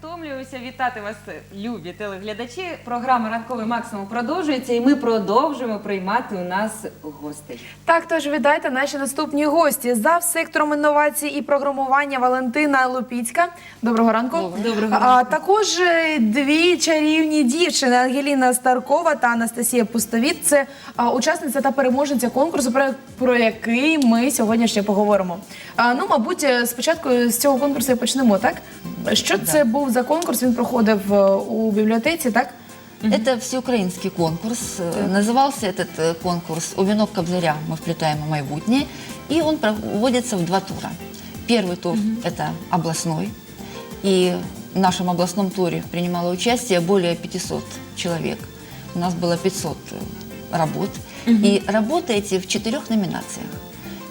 втомлююся вітати вас, любі телеглядачі. Програма Ранковий максимум продовжується, і ми продовжуємо приймати у нас гостей. Так, тож вітайте наші наступні гості. Зав сектором інновацій і програмування Валентина Лупіцька. Доброго ранку. Доброго А, також е, дві чарівні дівчини Ангеліна Старкова та Анастасія Пустовіт. Це а, учасниця та переможниця конкурсу, про, про який ми сьогодні ще поговоримо. А, ну, мабуть, е, спочатку з цього конкурсу і почнемо, так? Що це був за конкурс? Він проходив е, у бібліотеці, так? Это всеукраинский конкурс. Э, Назывался этот э, конкурс «У венок Кобзаря мы вплетаем у майбутнее». И он проводится в два тура. Первый тур – это областной. И в нашем областном туре принимало участие более 500 человек. У нас было 500 э, работ. И работы эти в четырех номинациях.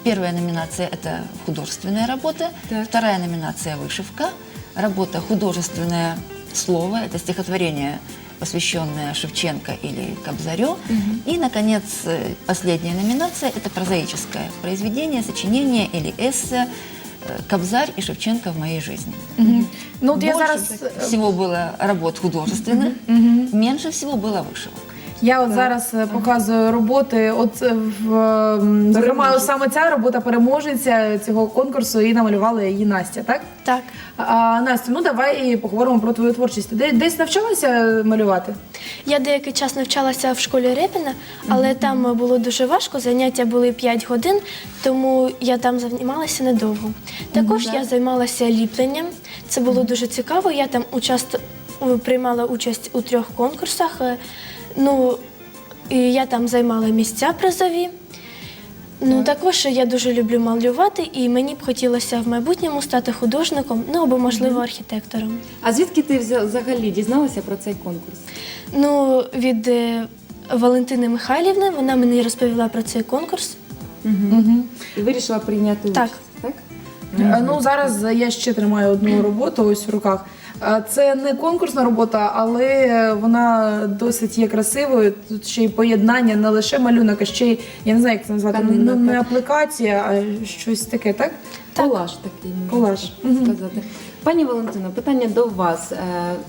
Первая номинация – это художественная работа. Так. Вторая номинация – вышивка. Работа художественное слово – это стихотворение, посвященное Шевченко или Кобзарю. И, наконец, э, последняя номинация – это прозаическое произведение, сочинение или эссе э, «Кобзарь и Шевченко в моей жизни». Ну, от я Больше зараз е, всего было работ художественных, меньше всего было вышивок. Я от зараз е, показую роботи. От е, в ем, зокрема, саме ця робота переможниця цього конкурсу і намалювала її Настя, так? Так, А, Настя, ну давай поговоримо про твою творчість. Ти де- десь навчалася малювати? я деякий час навчалася в школі Репіна, але там було дуже важко. Заняття були 5 годин, тому я там займалася недовго. Також я займалася ліпленням. Це було дуже цікаво. Я там участ... у- приймала участь у трьох конкурсах. Е, Ну, і я там займала місця призові. Ну, також я дуже люблю малювати, і мені б хотілося в майбутньому стати художником, ну або можливо архітектором. А звідки ти взя- взагалі дізналася про цей конкурс? Ну, від е, Валентини Михайлівни вона мені розповіла про цей конкурс. І вирішила прийняти Так. участь, так? Е, Ну зараз я ще тримаю одну роботу ось в руках. Е, Це не конкурсна робота, але вона досить є красивою. Тут ще й поєднання не лише малюнок, а ще й я не знаю, як це назвати. Ну, не аплікація, а щось таке, так? Колаж такий можна Колаж. сказати. Пані Валентино, питання до вас. Е,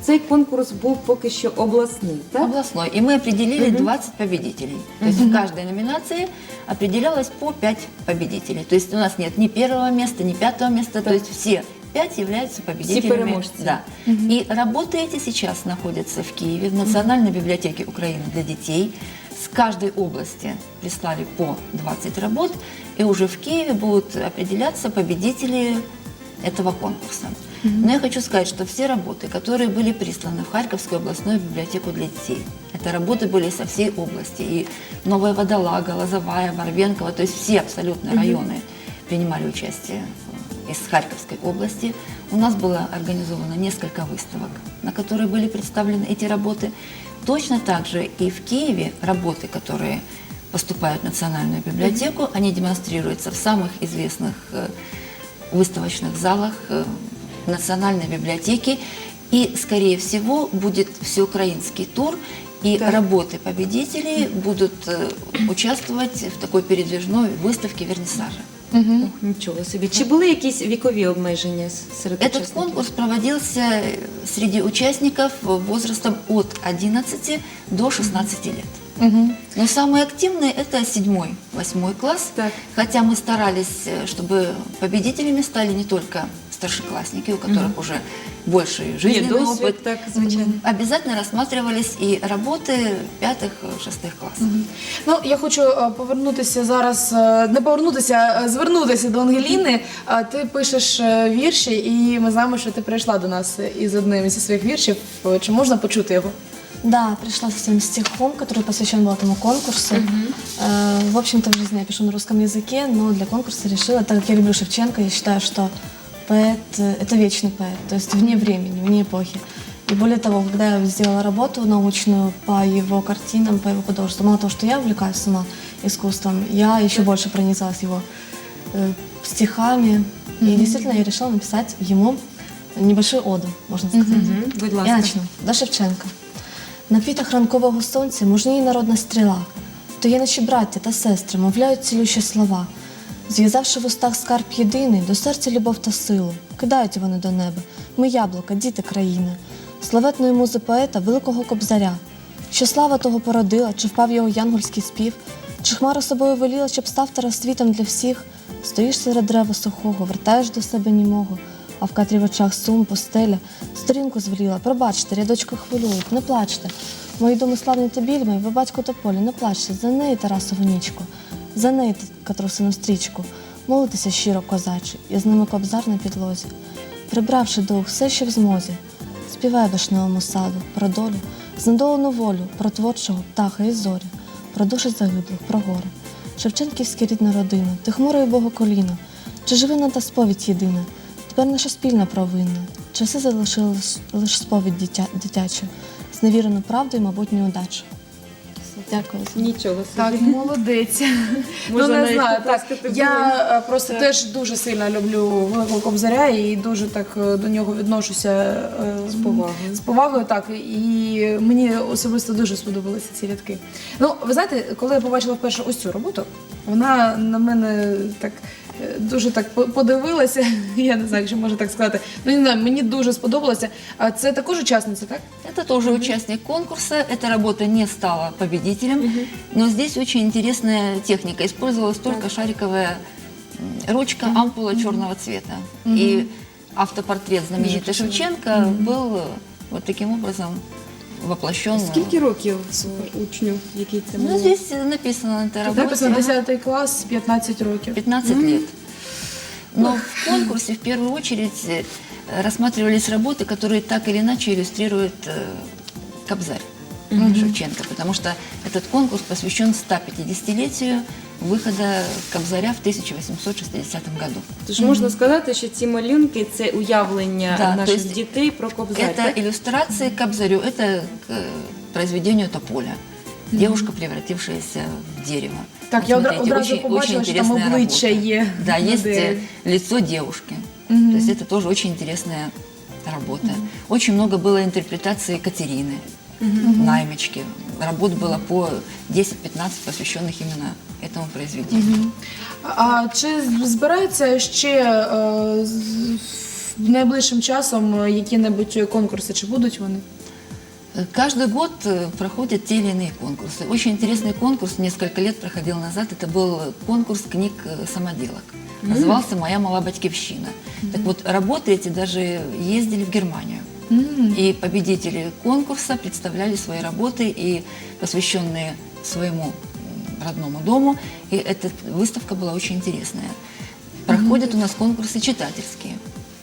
Цей конкурс був поки що обласний, так? Областной. И мы определили 20 победителей. То есть в каждой номинации определялось по 5 победителей. То есть у нас нет ни первого места, ни пятого места. То есть все пять являются победителями. Да. И работы эти сейчас находятся в Киеве, в Национальной библиотеке Украины для детей. С каждой области прислали по 20 работ, и уже в Киеве будут определяться победители этого конкурса. Но я хочу сказать, что все работы, которые были присланы в Харьковскую областную библиотеку для детей, это работы были со всей области. И Новая Водолага, Лозовая, Барвенково, то есть все абсолютно районы принимали участие из Харьковской области. У нас было организовано несколько выставок, на которые были представлены эти работы. Точно так же и в Киеве работы, которые поступают в Национальную библиотеку, они демонстрируются в самых известных э, выставочных залах э, Национальной библиотеки. И, скорее всего, будет всеукраинский тур, и работы победителей будут э, участвовать в такой передвижной выставке вернисажа. Ох, Нічого собі. Чи були якісь вікові обмеження с- серед Этот учасників? конкурс проводился э, среди участников возрастом от 11 до 16 лет. Но самые активные это 7-8 класс. Так. Хотя мы старались, э, чтобы победителями стали не только старшеклассники, у которых уже больше Є жизненный досвід, опыт. так, звичайно. Обязательно рассматривались и работы пятых-шестых классов. Ну, я хочу е, повернутися зараз, е, не повернутися, а звернутися до Ангеліни. Е, Ти пишеш е, вірші, і ми знаємо, що ти прийшла до нас із одним зі своїх віршів. Е, Чи можна почути його? Да, пришла со своим стихом, который посвящен был этому конкурсу. Э, В общем-то, в жизни я пишу на русском языке, но для конкурса решила, так как я люблю Шевченко, я считаю, что поэт э, – это вечный поэт, то есть вне времени, вне эпохи. И более того, когда я сделала работу научную по его картинам, по его художеству, мало того, что я увлекаюсь сама искусством, я еще больше пронизалась его э, стихами. И действительно я решила написать ему небольшую оду, можно сказать. Мгм, Будь Я ласка. начну. До Шевченка. На пітах ранкового сонця мужній народна стріла. То є наші браття та сестри, мовляють цілющі слова. Зв'язавши в устах скарб єдиний, до серця любов та силу, кидають вони до неба. Ми яблука, діти країни, славетної музи поета, великого кобзаря. Що слава того породила, чи впав його янгольський спів, чи хмара собою веліла, щоб став Тарас світом для всіх. Стоїш серед дерева сухого, вертаєш до себе німого, а в катрі в очах сум, постеля, сторінку звеліла. Пробачте, рядочку хвилюють, не плачте. Мої думи славні та біль мої, ви батько тополі, не плачте, за неї Тарасову нічку, за неї Катрусину стрічку. Молитися щиро козачі, і з ними кобзар на підлозі. Прибравши дух, все, що в змозі, співай вишневому саду, про долю, знедолену волю, про творчого птаха і зорі, про душі загиблих, про гори. Шевченківська рідна родина, ти хмуре і Бога коліно, чи живина та сповідь єдина, тепер наша спільна провина. Часи залишили лише сповідь дитя, дитячу, зневірену правдою, мабуть, неудачу. Дякую. Нічого собі. Так, молодець. ну Можна не навіть знаю. Так, я е, просто теж дуже сильно люблю великого кобзаря і дуже так е, до нього відношуся е, З повагою. З повагою, так. І мені особисто дуже сподобалися ці рядки. Ну, ви знаєте, коли я побачила вперше ось цю роботу, вона на мене так е, Дуже так по- подивилася, я не знаю, якщо можна так сказати. Ну не знаю, мені дуже сподобалося. А це також учасниця, так? Это тоже участник конкурса. Эта работа не стала победителем, но здесь очень интересная техника. Использовалась только шариковая м, ручка, ампула черного цвета. И автопортрет знаменитой Шевченко был э, вот таким образом воплощен. Скільки років учню, який це Ну, малює? здесь написано на этой Написано работе 10 клас, 15 років. 15 лет. Но в конкурсе в первую очередь э, рассматривались работы, которые так или иначе иллюстрируют э, Кобзарь Шевченко, потому что этот конкурс посвящен 150-летию выхода Кобзаря в 1860 году. Тож можна сказати, що ці малюнки це уявлення Да, то наших есть дітей про кобзар. Это так? иллюстрации к Кобзарю, это к э, произведению Тополя. Девушка, превратившаяся в дерево. Так, я одра- Смотрите, одразу очень- побачила, очень що там интересная обличчя работа. є. Да, есть модель. э, лицо девушки. То есть это тоже очень интересная работа. Очень много было интерпретаций Екатерины, Наймички. Работ было по 10-15 посвященных именно этому произведению. А чи збираються ще е, з- найближчим часом е, які-небудь конкурси? Чи будуть вони? Э, Каждый год э, проходят те или иные конкурсы. Очень интересный конкурс несколько лет проходил назад. Это был конкурс книг э, самоделок. Назывался «Моя мала батькивщина». Так вот, работы эти даже ездили в Германию. И победители конкурса представляли свои работы, и посвященные своему м, родному дому. И эта выставка была очень интересная. Проходят у нас конкурсы читательские.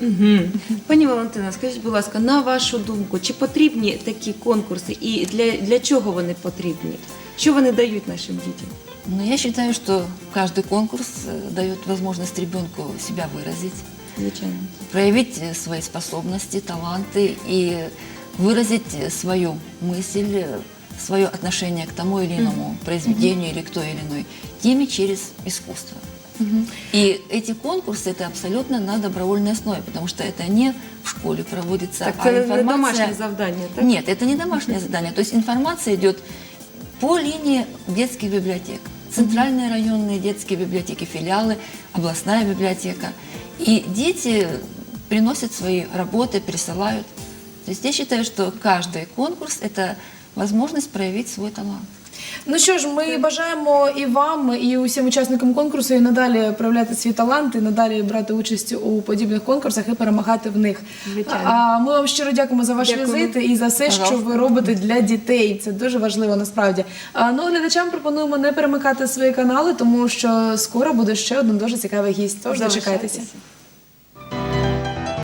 Угу. Пані Валентина, скажіть, будь ласка, на вашу думку, чи потрібні такі конкурси і для, для чого вони потрібні? Що вони дають нашим дітям? Но я считаю, что каждый конкурс э, дает возможность ребенку себя выразить, Звичайно. проявить э, свои способности, таланты и выразить э, свою мысль, э, свое отношение к тому или иному произведению или к той или иной теме через искусство. И эти конкурсы это абсолютно на добровольной основе, потому что это не в школе проводится, Так а информация... домашнє завдання, так? Нет, это не домашнее задание. То есть информация идет по линии детских библиотек. Центральные районные детские библиотеки, филиалы, областная библиотека. И дети приносят свои работы, присылают. То есть я считаю, что каждый конкурс – это возможность проявить свой талант. Ну що ж, ми бажаємо і вам, і усім учасникам конкурсу і надалі проявляти свій талант, і надалі брати участь у подібних конкурсах і перемагати в них. Звичайно. А ми вам щиро дякуємо за ваш Дякуємо. візит і за все, що ви робите для дітей. Це дуже важливо насправді. А, ну, глядачам пропонуємо не перемикати свої канали, тому що скоро буде ще один дуже цікавий гість. Тож дочекайтеся.